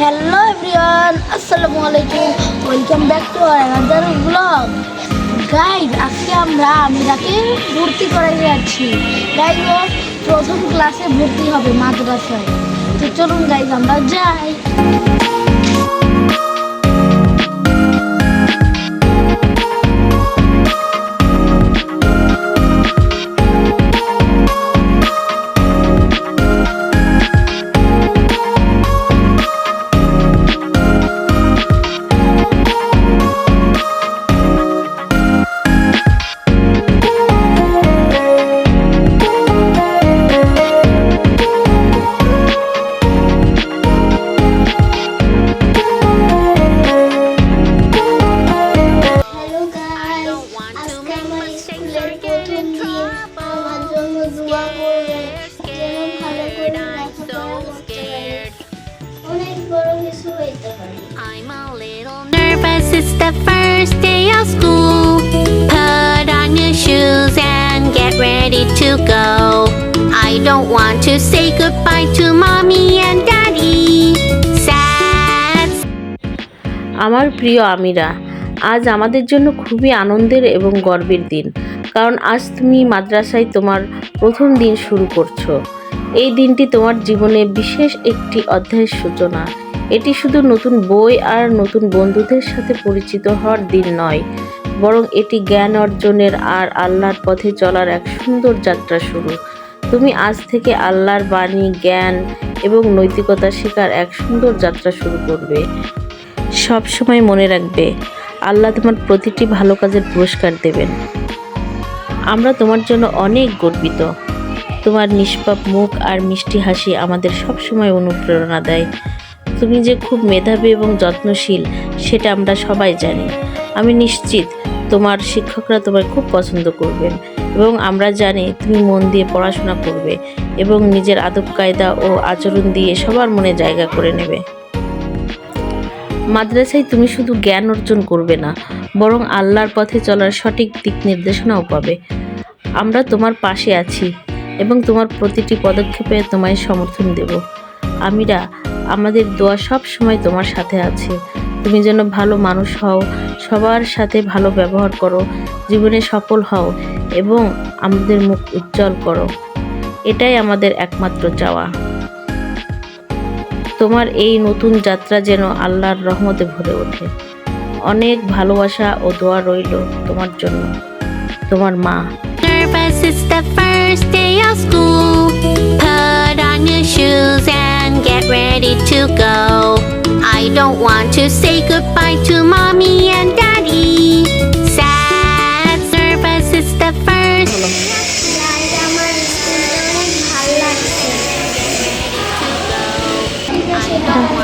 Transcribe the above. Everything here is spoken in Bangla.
হ্যালো এভরিওয়ান আসসালামু আলাইকুম welcome back to another vlog guys আজকে আমরা আমিরাকে ভর্তি করাই যাচ্ছি। গাইজ ও প্রথম ক্লাসে ভর্তি হবে মাদ্রাসায়। তো চলুন গাইজ আমরা যাই। The first day of school. Put on your shoes and get ready to go. I don't want to say goodbye to mommy and daddy. Sad আমার প্রিয় আমিরা আজ আমাদের জন্য খুবই আনন্দের এবং গর্বের দিন কারণ আজ তুমি মাদ্রাসায় তোমার প্রথম দিন শুরু করছ এই দিনটি তোমার জীবনে বিশেষ একটি অধ্যায়ের সূচনা এটি শুধু নতুন বই আর নতুন বন্ধুদের সাথে পরিচিত হওয়ার দিন নয়, বরং এটি জ্ঞান অর্জনের আর আল্লাহর পথে চলার এক সুন্দর যাত্রা শুরু। তুমি আজ থেকে আল্লাহর বাণী, জ্ঞান এবং নৈতিকতা শেখার এক সুন্দর যাত্রা শুরু করবে। সব সময় মনে রাখবে, আল্লাহ তোমার প্রতিটি ভালো কাজের পুরস্কার দেবেন। আমরা তোমার জন্য অনেক গর্বিত। তোমার নিষ্পাপ মুখ আর মিষ্টি হাসি আমাদের সব সময় অনুপ্রেরণা দেয়। তুমি যে খুব মেধাবী এবং যত্নশীল, সেটা আমরা সবাই জানি। আমি নিশ্চিত তোমার শিক্ষকরা তোমায় খুব পছন্দ করবেন এবং আমরা জানি তুমি মন দিয়ে পড়াশোনা করবে এবং নিজের আদব কায়দা ও আচরণ দিয়ে সবার মনে জায়গা করে নেবে। মাদ্রাসায় তুমি শুধু জ্ঞান অর্জন করবে না, বরং আল্লাহর পথে চলার সঠিক দিক নির্দেশনাও পাবে। আমরা তোমার পাশে আছি এবং তোমার প্রতিটি পদক্ষেপে তোমায় সমর্থন দেব। আমিরা আমাদের দোয়া সব সময় তোমার সাথে আছে। তুমি যেন ভালো মানুষ হও সবার সাথে ভালো ব্যবহার করো জীবনে সফল হও এবং আমাদের মুখ উজ্জ্বল করো। এটাই আমাদের একমাত্র চাওয়া। তোমার এই নতুন যাত্রা যেন আল্লাহর রহমতে ভরে ওঠে। অনেক ভালোবাসা ও দোয়া রইল তোমার জন্য। তোমার মা। Nervous, it's the first day of school. Put on your shoes and and get ready to go. I don't want to say goodbye to mommy and daddy. Sad service is the first. I don't